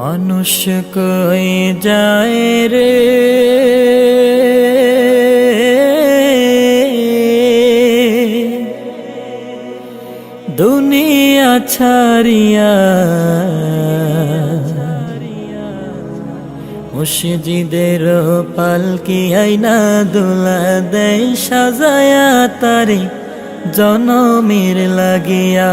মানুষ কই যায় রে? দুনিয়া ছাড়িয়া মুর্শিদের পালকি আইনা দোলা দেয় সাজায়া তারে জনমের লাগিয়া।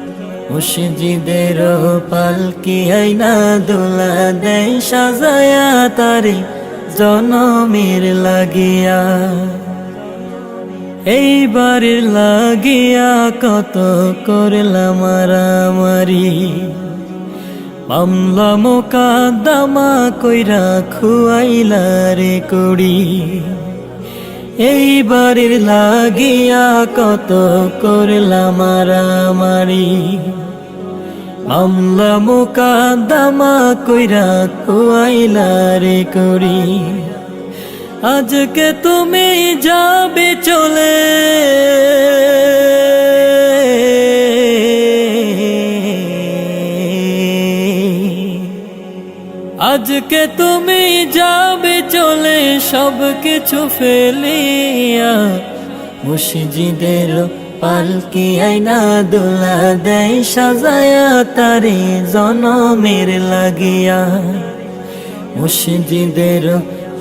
মুর্শিদের পালকি আইনা দোলা দেয় সাজায়া তারে জনমের লাগিয়া? এইবার লাগিয়া কত করলাম মারামারি। মামলা মোকাদ্দমা কইরা খুয়াইলা রে করি বাড়ির লাগিয়া কত করলাম মারামারি মোকা দামা কইরা খুয়াইলা রে করি। আজকে তুমি যাবে চলে আজকে তুমি যাবে চলে সব কিছু ফেলিয়া। মুর্শিদের পালকি আইনা দোলা দেয়, সাজায়া তারে জনমের লাগিয়া। মুর্শিদের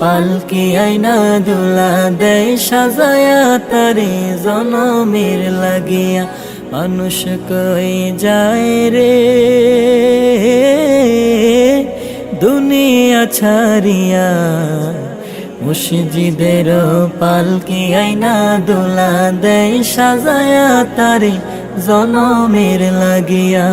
পালকি আইনা দোলা দেয়, সাজায়া তারে জনমের লাগিয়া। মানুষ কই যায় রে? ছাড়িয়া মুসজিদের পালকি আইনা দোলা দেয় সাজায়া তারে জনমের লাগিয়া।